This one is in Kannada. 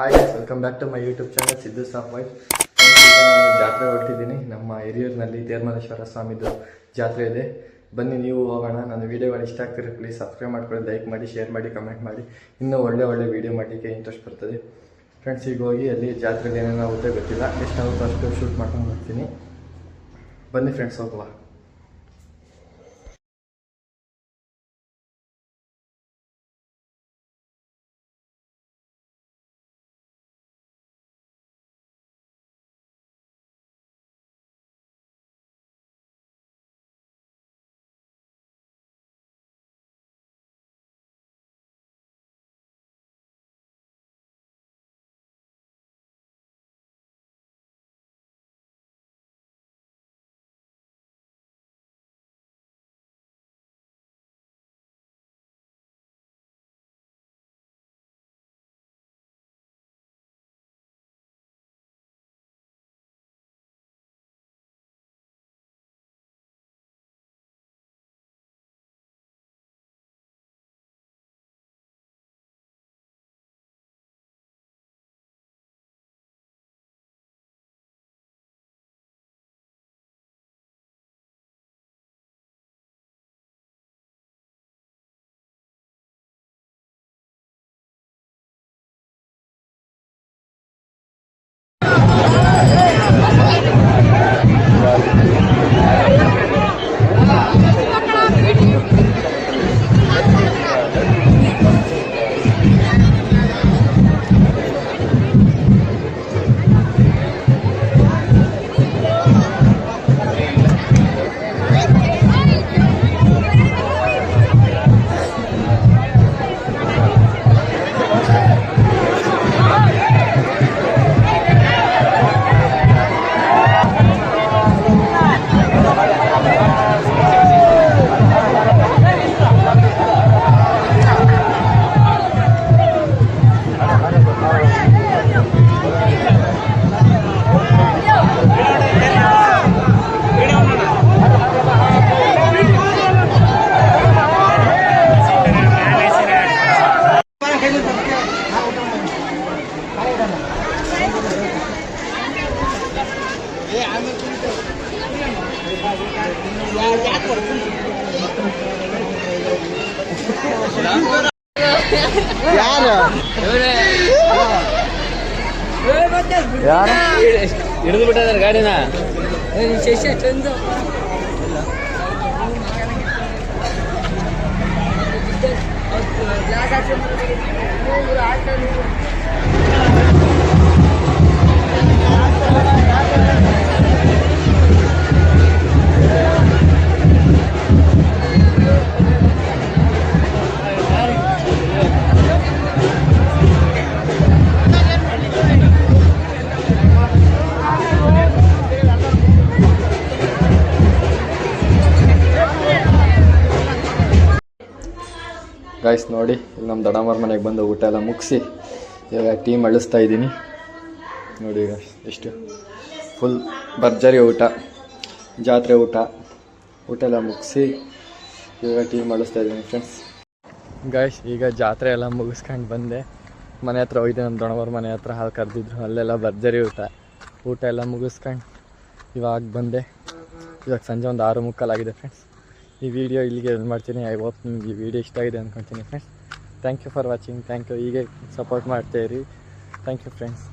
Hi welcome back to my YouTube channel Siddu ಸಾಫ್ ವೈಫ್ ನಾನು ಜಾತ್ರೆ ಹೊರಟಿದ್ದೀನಿ. ನಮ್ಮ ಹಿರಿಯೂರಿನಲ್ಲಿ ತೇರ್ಮಲೇಶ್ವರ ಸ್ವಾಮಿದು ಜಾತ್ರೆ ಇದೆ. ಬನ್ನಿ ನೀವು ಹೋಗೋಣ. ನನ್ನ ವೀಡಿಯೋಗಳು ಇಷ್ಟ ಆಗ್ತಿರೋ ಪ್ಲೀಸ್ ಸಬ್ಸ್ಕ್ರೈಬ್ ಮಾಡ್ಕೊಳ್ಳಿ ಲೈಕ್ ಮಾಡಿ ಶೇರ್ ಮಾಡಿ ಕಮೆಂಟ್ ಮಾಡಿ. ಇನ್ನೂ ಒಳ್ಳೆ ಒಳ್ಳೆ ವೀಡಿಯೋ ಮಾಡಲಿಕ್ಕೆ ಇಂಟ್ರೆಸ್ಟ್ ಬರ್ತದೆ. ಫ್ರೆಂಡ್ಸ್ ಈಗ ಹೋಗಿ ಅಲ್ಲಿ ಜಾತ್ರೆಯಲ್ಲಿ ಏನೇನು ಆಗುತ್ತೆ ಗೊತ್ತಿಲ್ಲ ಎಷ್ಟಾಗುತ್ತೋ ಅಷ್ಟು ಶೂಟ್ ಮಾಡ್ಕೊಂಡು ಬರ್ತೀನಿ. ಬನ್ನಿ ಫ್ರೆಂಡ್ಸ್ ಹೋಗುವ. ಹಿಡಿದು ಬಿಟ್ಟಿದ್ದಾರೆ ಗಾಡಿನ. ಗಾಯ್ಸ್ ನೋಡಿ, ಇಲ್ಲಿ ನಮ್ಮ ದಡಮರ ಮನೆಗೆ ಬಂದು ಊಟ ಎಲ್ಲ ಮುಗಿಸಿ ಇವಾಗ ಟೀ ಅಳಿಸ್ತಾ ಇದ್ದೀನಿ. ನೋಡಿ ಈಗ ಎಷ್ಟು ಫುಲ್ ಭರ್ಜರಿ ಊಟ, ಜಾತ್ರೆ ಊಟ ಊಟ ಎಲ್ಲ ಮುಗಿಸಿ ಇವಾಗ ಟೀ ಅಳಿಸ್ತಾ ಇದ್ದೀನಿ ಫ್ರೆಂಡ್ಸ್ ಗಾಯ್ಸ್ ಈಗ ಜಾತ್ರೆ ಎಲ್ಲ ಮುಗಿಸ್ಕೊಂಡು ಬಂದೆ. ಮನೆ ಹತ್ರ ಹೋಗಿದ್ದೆ ನಮ್ಮ ದೊಣವರ ಮನೆ ಹತ್ರ ಹಾಲು ಕರೆದಿದ್ರು, ಅಲ್ಲೆಲ್ಲ ಭರ್ಜರಿ ಊಟ. ಊಟ ಎಲ್ಲ ಮುಗಿಸ್ಕೊಂಡು ಇವಾಗ ಬಂದೆ. ಇವಾಗ ಸಂಜೆ ಒಂದು ಆರು ಮುಕ್ಕಾಲಾಗಿದೆ ಫ್ರೆಂಡ್ಸ್ ಈ ವಿಡಿಯೋ ಇಲ್ಲಿಗೆ ಎಂಡ್ ಮಾಡ್ತೀನಿ. ಐ ಹೋಪ್ ನಿಮ್ಗೆ ಈ ವಿಡಿಯೋ ಇಷ್ಟ ಆಗಿದೆ ಅಂದ್ಕೊತೀನಿ friends thank you for watching thank you ಹೀಗೆ ಸಪೋರ್ಟ್ ಮಾಡ್ತಾಯಿರಿ ಥ್ಯಾಂಕ್ ಯು ಫ್ರೆಂಡ್ಸ್